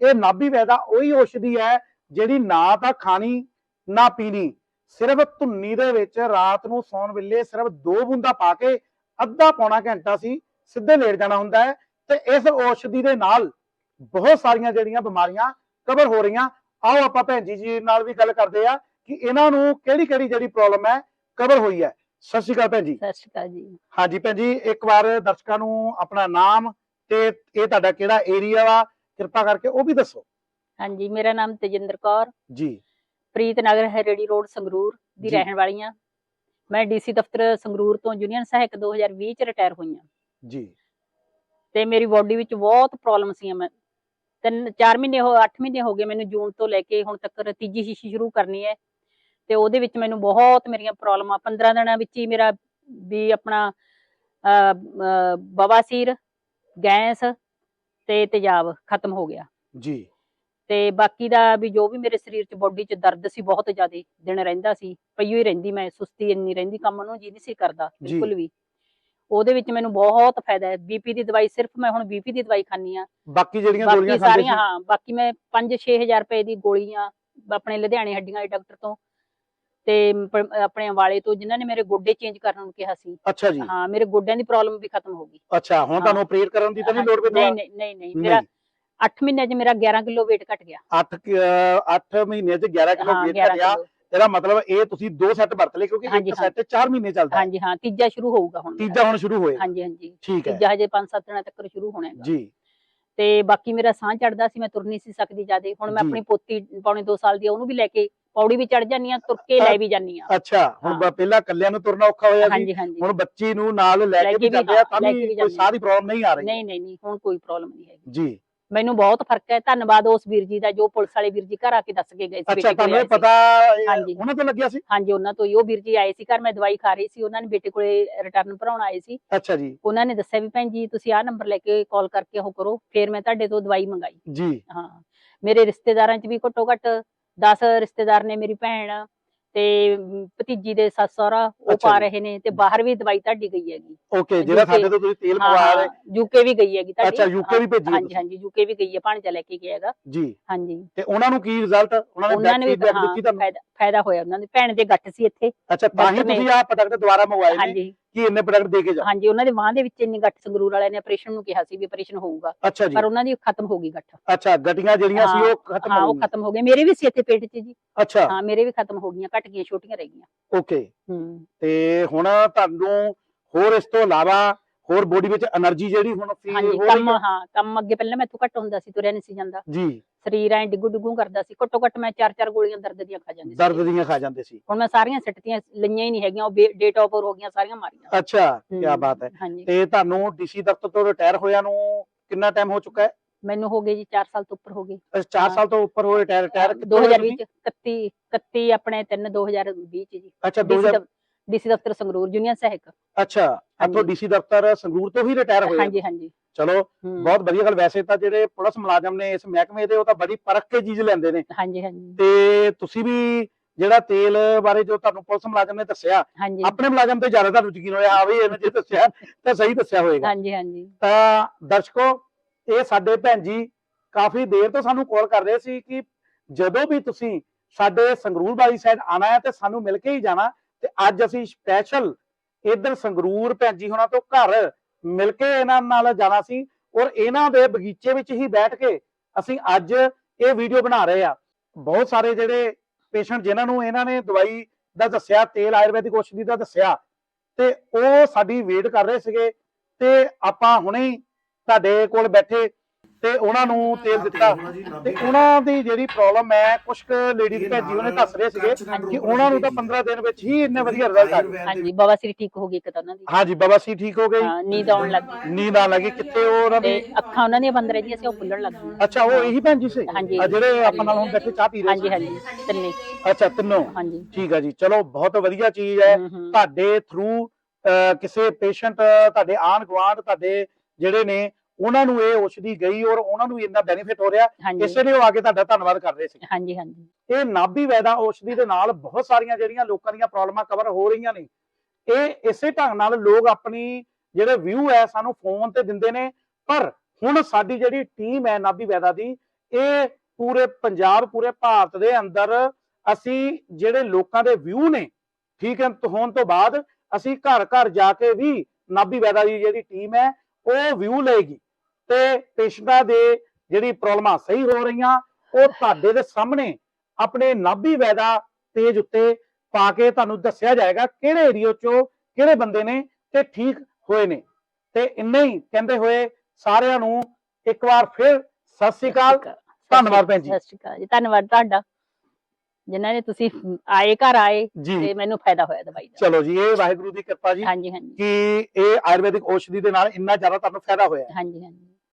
ਇਹ ਨਾਭੀ ਵੈਦਾ ਉਹੀ ਔਸ਼ਧੀ ਹੈ ਜਿਹੜੀ ਨਾ ਤਾਂ ਖਾਣੀ ਨਾ ਪੀਣੀ। ਸਿਰਫ ਧੁੰਨੀ ਦੇ ਵਿੱਚ ਰਾਤ ਨੂੰ ਸੌਣ ਵੇਲੇ ਸਿਰਫ ਦੋ ਬੂੰਦਾਂ ਪਾ ਕੇ ਅੱਧਾ ਪੌਣਾ ਘੰਟਾ ਸੀ ਸਿੱਧੇ ਲੇਟ ਜਾਣਾ ਹੁੰਦਾ ਹੈ ਤੇ ਇਸ ਔਸ਼ਧੀ ਦੇ ਨਾਲ ਬਹੁਤ ਸਾਰੀਆਂ ਜਿਹੜੀਆਂ ਬਿਮਾਰੀਆਂ ਕਵਰ ਹੋ ਰਹੀਆਂ। ਆਓ ਆਪਾਂ ਭੈਣ ਜੀ ਜੀ ਨਾਲ ਵੀ ਗੱਲ ਕਰਦੇ ਆ ਕਿ ਇਹਨਾਂ ਨੂੰ ਕਿਹੜੀ ਕਿਹੜੀ ਜਿਹੜੀ ਪ੍ਰੋਬਲਮ ਹੈ ਕਵਰ ਹੋਈ ਹੈ। ਸਤਿ ਸ਼੍ਰੀ ਅਕਾਲ ਭੈਣ ਜੀ। ਸਤਿ ਸ਼੍ਰੀ ਅਕਾਲ ਜੀ। ਹਾਂਜੀ ਭੈਣ ਜੀ ਇੱਕ ਵਾਰ ਦਰਸ਼ਕਾਂ ਨੂੰ ਆਪਣਾ ਨਾਮ ਤੇ ਇਹ ਤੁਹਾਡਾ ਕਿਹੜਾ ਏਰੀਆ ਵਾ ਕਿਰਪਾ ਕਰਕੇ ਉਹ ਵੀ ਦੱਸੋ। ਹਾਂਜੀ ਮੇਰਾ ਨਾਮ ਤੇਜਿੰਦਰ ਕੌਰ। ਜੀ। ਪ੍ਰੀਤ ਨਗਰ ਹਰੇੜੀ ਰੋਡ ਸੰਗਰੂਰ ਦੀ। ਰਹਿਣ ਵਾਲੀ ਹਾਂ। ਮੈਂ ਡੀਸੀ ਦਫ਼ਤਰ ਸੰਗਰੂਰ ਤੋਂ ਯੂਨੀਅਨ ਸਹਾਇਕ 2020 ਚ ਰਿਟਾਇਰ ਹੋਈ ਹਾਂ। ਜੀ। ਤੇ ਮੇਰੀ ਬਾਡੀ ਵਿੱਚ ਬਹੁਤ ਪ੍ਰੋਬਲਮ ਸੀ ਮੈਂ। ਤਿੰਨ 4 ਮਹੀਨੇ ਹੋ 8 ਮਹੀਨੇ ਹੋ ਗਏ ਮੈਨੂੰ ਜੂਨ ਤੋਂ ਲੈ ਕੇ ਹੁਣ ਤੱਕ ਤੀਜੀ ਸ਼ੀਸ਼ੀ ਸ਼ੁਰੂ ਕਰਨੀ ਹੈ। ਤੇ ਉਹਦੇ ਵਿੱਚ ਮੈਨੂੰ ਬਹੁਤ ਮੇਰੀਆਂ ਪ੍ਰੋਬਲਮਾਂ 15 ਦਿਨਾਂ ਵਿੱਚ ਹੀ ਮੇਰਾ ਵੀ ਆਪਣਾ ਬਵਾਸੀਰ ਗੈਸ ਤੇ ਤੇਜ਼ਾਬ ਖਤਮ ਹੋ ਗਿਆ। ਜੀ। ਤੇ ਬਾਕੀ ਦਾ ਵੀ ਜੋ ਵੀ ਮੇਰੇ ਸਰੀਰ 'ਚ ਬੋਡੀ 'ਚ ਦਰਦ ਸੀ ਬਹੁਤ ਜ਼ਿਆਦਾ ਦਿਨ ਰਹਿੰਦਾ ਸੀ ਪਈਓ ਹੀ ਰਹਿੰਦੀ ਮੈਂ ਸੁਸਤੀ ਇੰਨੀ ਰਹਿੰਦੀ ਕੰਮ ਨੂੰ ਜੀ ਨਹੀਂ ਸੀ ਕਰਦਾ। ਬਿਲਕੁਲ ਵੀ। ਉਹਦੇ ਵਿੱਚ ਮੈਨੂੰ ਬਹੁਤ ਫਾਇਦਾ ਹੈ ਬੀਪੀ ਦੀ ਦਵਾਈ ਸਿਰਫ ਮੈਂ ਹੁਣ ਬੀਪੀ ਦੀ ਦਵਾਈ ਖਾਂਦੀ ਆ ਬਾਕੀ ਜਿਹੜੀਆਂ ਗੋਲੀਆਂ ਖਾਂਦੇ ਸੀ? ਹਾਂ ਬਾਕੀ ਮੈਂ 5-6000 ਰੁਪਏ ਦੀ ਗੋਲੀਆਂ ਆਪਣੇ ਲੁਧਿਆਣੇ ਹੱਡੀਆਂ ਦੇ ਡਾਕਟਰ ਤੋਂ ਤੇ ਪ- ਆਪਣੇ ਵਾਲੇ ਤੋਂ ਜਿਨ੍ਹਾਂ ਨੇ ਮੇਰੇ ਗੋਡੇ ਚੇਂਜ ਕਰਨ ਨੂੰ ਕਿਹਾ ਸੀ। ਅੱਛਾ ਜੀ। ਹਾਂ ਮੇਰੇ ਗੋਡਿਆਂ ਦੀ ਪ੍ਰੋਬਲਮ ਵੀ ਖਤਮ ਹੋ ਗਈ। ਅੱਛਾ ਹੁਣ ਤੁਹਾਨੂੰ ਆਪਰੇਟ ਕਰਨ ਦੀ ਤਾਂ ਨਹੀਂ ਲੋੜ ਪਈ ਨਹੀਂ ਨਹੀਂ ਨਹੀਂ ਨਹੀਂ ਮੇਰਾ 8 ਮਹੀਨਿਆਂ 'ਚ ਮੇਰਾ 11 ਕਿਲੋ weight ਘਟ ਗਿਆ। 8 8 ਮਹੀਨੇ ਚ 11 ਕਿਲੋ ਹਾਂ weight 11 ਘਟਿਆ। ਕਿਲੋ। ਇਹਦਾ ਮਤਲਬ ਇਹ ਤੁਸੀਂ ਦੋ ਸੈੱਟ ਵਰਤ ਲਏ ਕਿਉਂਕਿ ਹਾਂਜੀ, ਇੱਕ ਹਾਂ। ਸੈੱਟ 4 ਮਹੀਨੇ ਚੱਲਦਾ। ਹੈ ਹਾਂਜੀ ਹਾਂ ਤੀਜਾ ਸ਼ੁਰੂ ਹੋਊਗਾ ਹੁਣ। ਮੇਰਾ। ਤੀਜਾ ਹੁਣ ਸ਼ੁਰੂ ਹੋਏਗਾ ਹਾਂਜੀ ਹਾਂਜੀ। ਠੀਕ ਹੈ। ਤੀਜਾ ਹਜੇ 5-7 ਦਿਨਾਂ ਤੱਕ ਸ਼ੁਰੂ ਹੋਣਾ ਹੈਗਾ। ਜੀ। ਤੇ ਬਾਕੀ ਮੇਰਾ ਸਾਹ ਚੜਦਾ ਸੀ ਮੈਂ ਤੁਰ ਨਹੀਂ ਸੀ ਸਕਦੀ ਜਿਆਦੇ। ਹੁਣ ਮੈਂ ਜੀ। ਆਪਣੀ ਪੋਤੀ ਪੌਣੇ 2 ਸਾਲ ਦੀ ਆ, ਉਹਨੂੰ ਵੀ ਲੈ ਕੇ ਪੌੜੀ ਵੀ ਚੜ ਜਾਂਦੀ ਆ ਤੁਰ ਕੇ ਲੈ ਵੀ ਜਾਂਦੀ ਆ। ਅੱਛਾ ਹੁਣ ਪਹਿਲਾਂ ਕੱਲਿਆਂ ਨੂੰ ਤੁਰਨਾ ਔਖਾ ਹੋਇਆ ਸੀ। ਹੁਣ ਬੱਚੀ ਨੂੰ ਨਾਲ ਲੈ ਕੇ ਵੀ ਜਾਂਦੇ ਆ ਤਾਂ ਵੀ ਕੋਈ ਦੀ ਪ੍ਰੋਬਲਮ ਨਹੀਂ ਆ ਰਹੀ। ਨਹੀਂ ਨਹੀਂ ਨਹੀਂ ਹੁਣ ਕੋਈ ਪ੍ਰੋਬਲਮ ਨਹੀਂ ਹੈਗੀ। ਜੀ। ਮੈਨੂੰ ਬਹੁਤ ਫ਼ਰਕ ਹੈ ਧੰਨਵਾਦ ਉਸ ਵੀਰ ਜੀ ਦਾ ਜੋ ਪੁਲਿਸ ਵਾਲੇ ਵੀਰ ਜੀ ਘਰ ਆ ਕੇ ਦੱਸ ਕੇ ਗਏ ਸੀ ਅੱਛਾ ਤੁਹਾਨੂੰ। ਪਤਾ। ਉਹਨਾਂ ਤੋਂ ਲੱਗਿਆ ਸੀ? ਹਾਂਜੀ ਉਹਨਾਂ ਤੋਂ ਹੀ। ਉਹ ਵੀਰ ਜੀ ਆਏ ਸੀ ਘਰ ਮੈਂ ਦਵਾਈ ਖਾ ਰਹੀ ਸੀ ਉਹਨਾਂ ਨੇ ਬੇਟੇ ਕੋਲੇ ਰਿਟਰਨ ਭਰਾਉਣ ਆਏ ਸੀ। ਅੱਛਾ ਜੀ। ਉਹਨਾਂ ਨੇ ਦੱਸਿਆ ਵੀ ਭੈਣ ਜੀ ਤੁਸੀਂ ਆਹ ਨੰਬਰ ਲੈ ਕੇ ਕਾਲ ਕਰਕੇ ਉਹ ਕਰੋ ਫਿਰ ਮੈਂ ਤੁਹਾਡੇ ਤੋਂ ਦਵਾਈ ਮੰਗਾਈ। ਜੀ। ਹਾਂ। ਮੇਰੇ ਰਿਸ਼ਤੇਦਾਰਾਂ ਚ ਵੀ ਘੱਟੋ ਘੱਟ 10 ਰਿਸ਼ਤੇਦਾਰ ਨੇ ਮੇਰੀ ਭੈਣ ਤੇ ਭਤੀਜੀ ਦੇ ਸੱਸ ਸਹੁਰਾ ਉਹ ਅੱਛਾ ਪਾ ਜੀ। ਰਹੇ ਨੇ ਤੇ ਬਾਹਰ ਵੀ ਦਵਾਈ ਤੁਹਾਡੀ ਗਈ ਹੈਗੀ। ਓਕੇ ਜਿਹੜਾ ਸਾਡੇ ਤੋਂ ਤੁਸੀਂ ਤੇਲ ਪਵਾ ਰਹੇ ਯੂਕੇ ਵੀ ਗਈ ਹੈਗੀ ਤੁਹਾਡੀ। ਅੱਛਾ ਯੂਕੇ ਵੀ ਭੇਜੀ ਹੈ ਹਾਂਜੀ ਹਾਂਜੀ ਯੂਕੇ ਵੀ ਗਈ ਹੈ ਭਾਣਜਾ ਲੈ ਕੇ ਗਿਆ ਹੈਗਾ। ਜੀ। ਹਾਂਜੀ। ਤੇ ਉਹਨਾਂ ਨੂੰ ਕੀ ਰਿਜ਼ਲਟ ਉਹਨਾਂ ਨੇ ਉਹਨਾਂ ਨੇ ਵੀ ਫੀਡਬੈਕ ਹਾਂ, ਦਿੱਤੀ ਤੁਹਾਨੂੰ? ਫਾਇਦਾ ਫਾਇਦਾ ਹੋਇਆ ਉਹਨਾਂ ਦੇ। ਭੈਣ ਦੇ ਗੱਟ ਸੀ ਇੱਥੇ। ਅੱਛਾ ਤਾਂ ਹੀ ਡਾਕਟਰ ਨੇ- ਤੁਸੀਂ ਆਹ ਪ੍ਰੋਡਕਟ ਦੁਬਾਰਾ ਮੰਗਵਾਏ ਨੇ। ਹਾਂਜੀ। ਕਿ ਇੰਨੇ ਪ੍ਰੋਡਕਟ ਦੇ ਕੇ ਜਾਓ ਹਾਂਜੀ ਉਹਨਾਂ ਦੇ ਬਾਹ ਦੇ ਵਿੱਚ ਇੰਨੀ ਗੱਟ ਸੰਗਰੂਰ ਵਾਲਿਆਂ ਨੇ ਆਪਰੇਸ਼ਨ ਨੂੰ ਕਿਹਾ ਸੀ ਵੀ ਆਪਰੇਸ਼ਨ ਹੋਊਗਾ। ਅੱਛਾ ਜੀ। ਪਰ ਉਹਨਾਂ ਦੀ ਖਤਮ ਹੋ ਗਈ ਗੱਠ। ਅੱਛਾ ਗੱਡੀਆਂ ਜਿਹੜੀਆਂ ਸੀ ਉਹ ਖਤਮ ਹਾਂ ਹੋ ਉਹ ਗਈਆਂ। ਖਤਮ ਹੋ ਗਏ ਮੇਰੇ ਵੀ ਸੀ ਇੱਥੇ ਪੇਟ 'ਚ ਜੀ। ਅੱਛਾ। ਹਾਂ ਮੇਰੇ ਵੀ ਖਤਮ ਹੋ ਗਈਆਂ ਘਟ ਗਈਆਂ ਛੋਟੀਆਂ ਰਹਿ ਗਈਆਂ। ਓਕੇ। ਹੂੰ। ਤੇ ਹੁਣ ਤੁਹਾਨੂੰ ਹੋਰ ਇਸ ਤੋਂ ਇਲਾਵਾ ਹੋਰ ਬੋਡੀ ਵਿੱਚ એનર્ਜੀ ਜਿਹੜੀ ਹੁਣ ਫੀਲ ਹੋ ਰਹੀ ਹੈ। ਹਾਂ ਕੰਮ ਅੱਗੇ ਪਹਿਲਾਂ ਮੈਥੋਂ ਘੱਟ ਹੁੰਦਾ ਸੀ ਤੁਰਿਆ ਨਹੀਂ ਸੀ ਜਾਂਦਾ। ਜੀ। ਸਰੀਰ ਐ ਡਿੱਗੂ ਡਿੱਗੂ ਕਰਦਾ ਸੀ ਘੱਟੋ ਘੱਟ ਮੈਂ ਚਾਰ ਚਾਰ ਗੋਲੀਆਂ ਦਰਦ ਦੀਆਂ ਖਾ ਜਾਂਦੀ ਦਰਦ ਦੀਆਂ ਖਾ ਜਾਂਦੇ ਸੀ। ਹੁਣ ਮੈਂ ਸਾਰੀਆਂ ਸਿੱਟਤੀਆਂ ਲਈਆਂ ਹੀ ਨਹੀਂ ਹੈਗੀਆਂ ਉਹ ਡੇਟ ਆਫਰ ਹੋ ਗਈਆਂ ਸਾਰੀਆਂ ਮਾਰੀਆਂ। ਅੱਛਾ ਕੀ ਬਾਤ ਹੈ। ਤੇ ਤੁਹਾਨੂੰ ਡੀਸੀ ਦਫ਼ਤਰ ਤੋਂ ਰਿਟਾਇਰ ਹੋਇਆ ਨੂੰ ਕਿੰਨਾ ਟਾਈਮ ਹੋ ਚੁੱਕਾ ਹੈ? ਮੈਨੂੰ ਹੋ ਗਏ ਜੀ 4 ਸਾਲ ਤੋਂ ਉੱਪਰ ਹੋ ਗਏ। 4 ਸਾਲ ਤੋਂ ਉੱਪਰ ਹੋਏ ਰਿਟਾਇਰ ਰਿਟਾਇਰ 2020 31 31 ਆਪਣੇ 3 2020 ਚ ਜੀ। ਅੱਛਾ ਡੀਸੀ ਦਫ਼ਤਰ ਸੰਗਰੂਰ ਜੂਨੀਅਰ ਸਹਾਇਕ। ਅੱਛਾ ਇੱਥੋਂ। ਡੀਸੀ ਦਫ਼ਤਰ ਸੰਗਰੂਰ ਤੋਂ ਹੀ ਰਿਟਾਇਰ ਹੋਏ ਹਾਂਜੀ ਹਾਂਜੀ। ਚਲੋ ਬਹੁਤ ਵਧੀਆ ਗੱਲ। ਵੈਸੇ ਤਾਂ ਜਿਹੜੇ ਪੁਲਿਸ ਮੁਲਾਜ਼ਮ ਨੇ ਇਸ ਮਹਿਕਮੇ ਦੇ ਉਹ ਤਾਂ ਬੜੀ ਪਰਖ ਕੇ ਚੀਜ਼ ਲੈਂਦੇ ਨੇ। ਹਾਂਜੀ ਹਾਂਜੀ। ਤੇ ਤੁਸੀਂ ਵੀ ਜਿਹੜਾ ਤੇਲ ਬਾਰੇ ਜੋ ਤੁਹਾਨੂੰ ਪੁਲਿਸ ਮੁਲਾਜ਼ਮ ਨੇ ਦੱਸਿਆ ਆਪਣੇ ਮੁਲਾਜ਼ਮ ਤੇ ਜ਼ਿਆਦਾ ਤੁਹਾਨੂੰ ਯਕੀਨ ਹੋਇਆ ਹਾਂ ਵੀ ਇਹਨੇ ਜੇ ਦੱਸਿਆ ਤਾਂ ਸਹੀ ਦੱਸਿਆ ਹੋਵੇਗਾ ਹਾਂਜੀ ਹਾਂਜੀ। ਤਾਂ ਦਰਸ਼ਕੋ ਇਹ ਸਾਡੇ ਭੈਣ ਜੀ ਕਾਫੀ ਦੇਰ ਤੋਂ ਸਾਨੂੰ ਕਾਲ ਕਰ ਰਹੇ ਸੀ ਕਿ ਜਦੋਂ ਵੀ ਤੁਸੀਂ ਸਾਡੇ ਸੰਗਰੂਰ ਵਾਲੀ ਸਾਈਡ ਆਣਾ ਹੈ ਤੇ ਸਾਨੂੰ ਮਿਲ ਕੇ ਹੀ ਜਾਣਾ ਤੇ ਅੱਜ ਅਸੀਂ ਸਪੈਸ਼ਲ ਇਧਰ ਸੰਗਰੂਰ ਭੈਣ ਜੀ ਤੋਂ ਘਰ ਮਿਲ ਕੇ ਇਹਨਾਂ ਨਾਲ ਜਾਣਾ ਸੀ ਔਰ ਇਹਨਾਂ ਦੇ ਬਗੀਚੇ ਵਿੱਚ ਹੀ ਬੈਠ ਕੇ ਅਸੀਂ ਅੱਜ ਇਹ ਵੀਡੀਓ ਬਣਾ ਰਹੇ ਆ ਬਹੁਤ ਸਾਰੇ ਜਿਹੜੇ ਪੇਸ਼ੈਂਟ ਜਿਨ੍ਹਾਂ ਨੂੰ ਇਹਨਾਂ ਨੇ ਦਵਾਈ ਦਾ ਦੱਸਿਆ, ਤੇਲ ਆਯੁਰਵੈਦਿਕ ਔਸ਼ਧੀ ਦਾ ਦੱਸਿਆ, ਤੇ ਉਹ ਸਾਡੀ ਵੇਟ ਕਰ ਰਹੇ ਸੀਗੇ ਤੇ ਆਪਾਂ ਹੁਣੇ ਤੁਹਾਡੇ ਕੋਲ ਬੈਠੇ ਤੇ ਉਹਨਾਂ ਨੂੰ ਤੇਲ ਦਿੱਤਾ। ਤੇ ਉਹਨਾਂ ਦੀ ਜਿਹੜੀ ਪ੍ਰੋਬਲਮ ਹੈ ਕੁਝ ਲੇਡੀਜ਼ ਭੈਜੀ ਉਹਨੇ ਦੱਸ ਰਹੇ ਸੀਗੇ ਕਿ ਉਹਨਾਂ ਨੂੰ ਤਾਂ 15 ਦਿਨ ਵਿੱਚ ਹੀ ਇੰਨੇ ਵਧੀਆ ਰਿਜ਼ਲਟ ਆ ਗਏ। ਹਾਂਜੀ ਬਵਾਸੀਰ ਠੀਕ ਹੋ ਗਈ ਇੱਕ ਤਾਂ ਉਹਨਾਂ ਦੀ। ਹਾਂਜੀ ਬਾਬਾ ਸੀ ਠੀਕ ਹੋ ਗਈ ਹਾਂ ਨੀਂਦ ਆਉਣ ਲੱਗ ਨੀਂਦ ਆਉਣ ਲੱਗੀ। ਕਿੱਥੇ ਉਹ ਉਹਨਾਂ ਤੇ ਦੀ ਅੱਖਾਂ ਉਹਨਾਂ ਦੀਆਂ ਬੰਦ ਰਹਿੰਦੀਆਂ ਸੀ ਉਹ ਖੁੱਲਣ ਲੱਗ ਗਈਆਂ। ਅੱਛਾ ਉਹ ਇਹੀ ਭੈਣ ਜੀ ਸੀ? ਹਾਂਜੀ। ਆ ਜਿਹੜੇ ਆਪਾਂ ਨਾਲ ਹੁਣ ਬੈਠੇ ਚਾਹ ਪੀ ਰਹੇ ਹਾਂਜੀ ਸੀ। ਹਾਂਜੀ ਤਿੰਨੇ। ਅੱਛਾ ਤਿੰਨੋਂ? ਹਾਂਜੀ। ਠੀਕ ਹੈ ਜੀ। ਚਲੋ ਬਹੁਤ ਵਧੀਆ ਚੀਜ਼ ਹੈ। ਤੁਹਾਡੇ ਥਰੂ ਕਿਸੇ ਪੇਸ਼ੈਂਟ ਤੁਹਾਡੇ ਆਣ ਗੁਆਂਢ ਤੁਹਾਡੇ ਜਿਹੜੇ ਨੇ ਉਹਨਾਂ ਨੂੰ ਇਹ ਔਸ਼ਧੀ ਗਈ ਔਰ ਉਹਨਾਂ ਨੂੰ ਇੰਨਾ ਬੈਨੀਫਿਟ ਹੋ ਰਿਹਾ ਇਸੇ ਲਈ ਉਹ ਆ ਕੇ ਤੁਹਾਡਾ ਧੰਨਵਾਦ ਕਰ ਰਹੇ ਸੀ ਹਾਂਜੀ ਹਾਂਜੀ। ਇਹ ਨਾਭੀ ਵੈਦਾ ਔਸ਼ਧੀ ਦੇ ਨਾਲ ਬਹੁਤ ਸਾਰੀਆਂ ਜਿਹੜੀਆਂ ਲੋਕਾਂ ਦੀਆਂ ਪ੍ਰੋਬਲਮਾਂ ਕਵਰ ਹੋ ਰਹੀਆਂ ਨੇ। ਇਹ ਇਸੇ ਢੰਗ ਨਾਲ ਲੋਕ ਆਪਣੀ ਜਿਹੜੇ ਵਿਊ ਹੈ ਸਾਨੂੰ ਫੋਨ ਤੇ ਦਿੰਦੇ ਨੇ ਪਰ ਹੁਣ ਸਾਡੀ ਜਿਹੜੀ ਟੀਮ ਹੈ ਨਾਭੀ ਵੈਦਾ ਦੀ ਇਹ ਪੂਰੇ ਪੰਜਾਬ ਪੂਰੇ ਭਾਰਤ ਦੇ ਅੰਦਰ ਅਸੀਂ ਜਿਹੜੇ ਲੋਕਾਂ ਦੇ ਵਿਊ ਨੇ ਠੀਕ ਹੈ ਹੋਣ ਤੋਂ ਬਾਅਦ ਅਸੀਂ ਘਰ ਘਰ ਜਾ ਕੇ ਵੀ ਨਾਭੀ ਵੈਦਾ ਦੀ ਜਿਹੜੀ ਟੀਮ ਹੈ ਉਹ ਵਿਊ ਲਏਗੀ। ਤੇ ਪੇਸ਼ੈਂਟਾਂ ਦੇ ਜਿਹੜੀ ਪ੍ਰੋਬਲਮਾਂ ਸਹੀ ਹੋ ਰਹੀਆਂ ਉਹ ਤੁਹਾਡੇ ਦੇ ਸਾਹਮਣੇ ਆਪਣੇ ਨਾਭੀ ਵੈਦਾ ਪੇਜ ਉੱਤੇ ਪਾ ਕੇ ਤੁਹਾਨੂੰ ਦੱਸਿਆ ਜਾਏਗਾ ਕਿਹੜੇ ਏਰੀਆ ਚੋਂ ਕਿਹੜੇ ਬੰਦੇ ਨੇ ਤੇ ਠੀਕ ਹੋਏ ਨੇ। ਤੇ ਇੰਨੇ ਹੀ ਕਹਿੰਦੇ ਹੋਏ ਸਾਰਿਆਂ ਨੂੰ ਇੱਕ ਵਾਰ ਫਿਰ ਸਤਿ ਸ੍ਰੀ ਅਕਾਲ। ਧੰਨਵਾਦ ਭੈਣ ਜੀ। ਸਤਿ ਸ਼੍ਰੀ ਅਕਾਲ ਜੀ। ਧੰਨਵਾਦ ਤੁਹਾਡਾ। ਜਿਨ੍ਹਾਂ ਨੇ ਤੁਸੀਂ ਆਏ ਘਰ ਆਏ ਤੇ ਮੈਨੂੰ ਫਾਇਦਾ ਹੋਇਆ ਦਵਾਈ ਦਾ। ਚਲੋ ਜੀ ਇਹ ਵਾਹਿਗੁਰੂ ਦੀ ਕਿਰਪਾ ਜੀ ਹਾਂਜੀ ਹਾਂਜੀ। ਕਿ ਇਹ ਆਯੁਰਵੈਦਿਕ ਔਸ਼ਧੀ ਦੇ ਨਾਲ ਇੰਨਾ ਜ਼ਿਆਦਾ ਤੁਹਾਨੂੰ ਫਾਇਦਾ ਹੋਇਆ। ਹਾਂਜੀ ਹਾਂਜੀ।